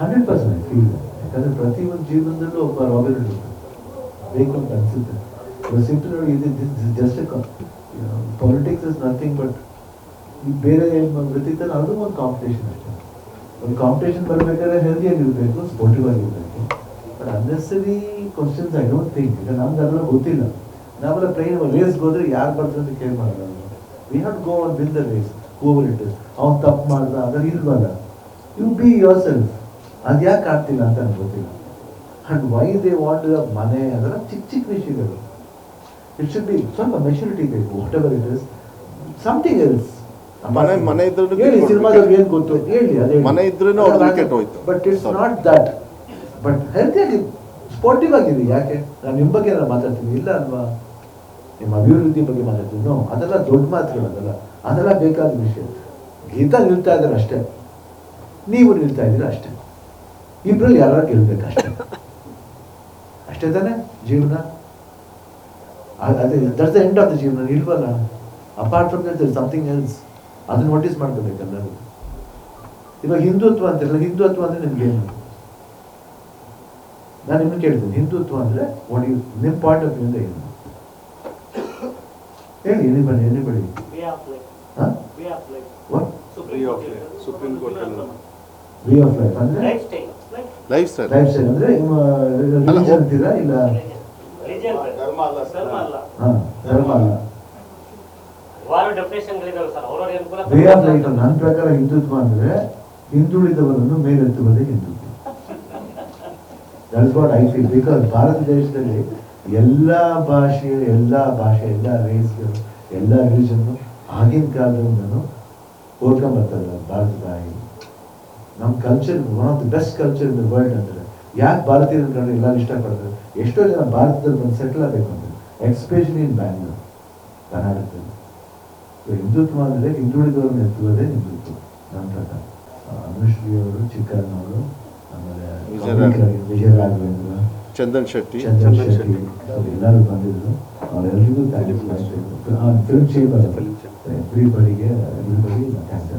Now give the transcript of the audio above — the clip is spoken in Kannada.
ಹಂಡ್ರೆಡ್ ಪರ್ಸೆಂಟ್ ಫೀಲ್ ಯಾಕಂದ್ರೆ ಒಂದು ಜೀವನದಲ್ಲೂ ಒಬ್ಬ ರಾಬಿನ್. ಬೇಕು ಅಂತ ಅನ್ಸುತ್ತೆ. ಇದು just politics is nothing but ಬೇರೆ ವೃತ್ತಿದಲ್ಲಿ ಅದು ಒಂದು ಕಾಂಪಿಟೇಷನ್ ಅಷ್ಟೇ. ಒಂದು ಕಾಂಪಿಟೇಷನ್ ಬರಬೇಕಾದ್ರೆ ಹೆಲ್ದಿಯಾಗಿರಬೇಕು ಸ್ಪೋರ್ಟಿವ್ ಆಗಿರಬೇಕು. But unnecessary questions I don't think ಈಗ ನಮ್ಗೆ ಅದೆಲ್ಲ ಗೊತ್ತಿಲ್ಲ. ನಾವೆಲ್ಲ ಟ್ರೈನ್ ರೇಸ್ಗೆ ಹೋದ್ರೆ ಯಾರು ಬರ್ತದೆ ಅಂತ ಕೇಳಿ ಮಾಡಲ್ಲ we not go on win the race over it ಅವ್ನು ತಪ್ಪು ಮಾಡ್ದ ಅದ್ರಲ್ಲಿ ಇಲ್ವಲ್ಲ. ಯು ಬಿ ಯೋರ್ ಸೆಲ್ಫ್ ಅದು ಯಾಕೆ ಆಗ್ತಿಲ್ಲ ಅಂತ ನನಗೆ ಗೊತ್ತಿಲ್ಲ. ಅಂಡ್ ವೈ ದೇ ವಾಂಟ್ ಮನೆ ಅದೆಲ್ಲ ಚಿಕ್ಕ ಚಿಕ್ಕ ವಿಷಯಗಳು. ಇಟ್ ಶುಡ್ ಬಿ ಸ್ವಲ್ಪ ಮೆಚುರಿಟಿ ಬೇಕು whatever it is something else ಮನೆ- ಮನೆ ಇದ್ರೂ ಹೇಳಿ. ಸಿನಿಮಾದವ್ರಿಗೆ ಏನು ಗೊತ್ತು? ಹೇಳಿ ಅದೇ ಮನೆ ಅವ್ರ್ದು ಕೆಟ್ಟೋಯ್ತು. But it's. Not that but ಹೆಲ್ತಿಯಾಗಿ sportive ಆಗಿದೆ ಯಾಕೆ? ನಾನು ನಿಮ್ಮ ಬಗ್ಗೆ ನಾನು ಮಾತಾಡ್ತೀನಿ? ಇಲ್ಲ ಅಲ್ವಾ? ನಿಮ್ಮ ಅಭಿವೃದ್ಧಿ ಬಗ್ಗೆ ಮಾತಾಡ್ತೀನಿ. ನೋ ಅದೆಲ್ಲ ದೊಡ್ಡ ಮಾತುಗಳು ಅದೆಲ್ಲ. ಅದೆಲ್ಲ ಬೇಕಾದ ವಿಷಯ. ಗೀತಾ ನಿಲ್ತಾ ಇದ್ದಾರೆ ಅಷ್ಟೇ. ನೀವು ನಿಲ್ತಾ ಇದ್ದೀರ ಅಷ್ಟೇ. ಇಬ್ರಲ್ಲಿ ಯಾರು ಗೆಲ್ಬೇಕು ಅಷ್ಟೇ. ಅಷ್ಟೇ ತಾನೆ ಜೀವನ? ಅದೇ that's the end of the ಜೀವನ ಇಲ್ವಲ್ಲ apart from that something else ಅದನ್ನ ನೋಟಿಸ್ ಮಾಡ್ಕೋಬೇಕು ಎಲ್ಲರೂ. ಇವಾಗ ಹಿಂದುತ್ವ ಅಂತಿರಲ್ಲ ಹಿಂದುತ್ವ ಅಂದ್ರೆ ನಿಮ್ಗೇನು ನಾನು ನಿಮ್ಗೆ ಕೇಳ್ತೀನಿ ಹಿಂದುತ್ವ ಅಂದ್ರೆ ಒಡಿ ನಿಮ್ಮ ಪಾಯಿಂಟ್ ಆಫ್ ವ್ಯೂಯಿಂದ ಏನು? ಹೇಳಿ ಎನಿ ಬನ್ನಿ ಎನಿ ಬಳಿ supreme of way of life ಅಂದ್ರೆ ಲೈಫ್ ಸ್ಟೈಲ್ ಲೈಫ್ ಸ್ಟೈಲ್ ಅಂದ್ರೆ ನಿಮ್ಮ religion ಅಂತೀರಾ ಇಲ್ಲ. ಧರ್ಮ ಅಲ್ಲ. ಧರ್ಮ ಅಲ್ಲ. ಹಾ ಧರ್ಮ ಅಲ್ಲ. ಹಲವಾರು ಡೆಫಿನೇಷನ್ಗಳಿದಾವೆ ಸರ್. ಅವ್ರವ್ರ ಅನುಕೂಲ ವೇ ಆಫ್ ಲೈಫ್ ನನ್ನ ಪ್ರಕಾರ ಹಿಂದುತ್ವ ಅಂದ್ರೆ ಹಿಂದುಳಿದವರನ್ನು ಮೇಲೆತ್ತುವುದೇ Hindutva. That's what I feel because Bharat ದೇಶದಲ್ಲಿ ಎಲ್ಲ ಭಾಷೆ ಎಲ್ಲ ಭಾಷೆ ಎಲ್ಲ ರೇಸ್ ಎಲ್ಲ ರಿಲಿಜನ್ನು ಆಗಿನ ಕಾಲದಿಂದ ಓದ್ಕೊಂಡ್ ಬರ್ತಾರೆ ಭಾರತ ತಾಯಿ ನಮ್ಮ culture one of the best culture in the world ಅಂದ್ರೆ ಯಾಕೆ ಭಾರತೀಯರ ಕಂಡ್ರೆ ಎಲ್ಲರೂ ಇಷ್ಟಪಡ್ತಾರೆ? ಎಷ್ಟೋ ಜನ ಭಾರತದಲ್ಲಿ ಬಂದು ಸೆಟ್ಲ್ ಆಗಬೇಕು ಅಂತ ಎಕ್ಸ್ಪೆಷಲಿ ಇನ್ ಬ್ಯಾಂಗ್ಳೂರ್ ಕರ್ನಾಟಕದಲ್ಲಿ. ಹಿಂದುತ್ವ ಅಂದರೆ ಹಿಂದುಳಿದವ್ರನ್ನ ಎತ್ತುವುದೇ ಹಿಂದುತ್ವ ನನ್ನ ಪ್ರಕಾರ. ಅನುಶ್ರೀ ಅವರು ಚಿಕ್ಕಣ್ಣವರು ಆಮೇಲೆ ವಿಜಯ ಕವಿಕರು, ವಿಜಯ ರಾಘವೇಂದ್ರ ಚಂದನ್ ಶೆಟ್ಟಿ. ಚಂದನ್ ಶೆಟ್ಟಿ ಎಲ್ಲರೂ ಬಂದಿದ್ರು. ಅವರೆಲ್ಲರಿಗೂ ಥ್ಯಾಂಕ್ಸ್ ಫಿಲ್ಮ್ ಚೇಂಬರ್ ಎವ್ರಿಬಡಿಗೆ ಎವ್ರಿಬಡಿ ಥ್ಯಾಂಕ್ಸ್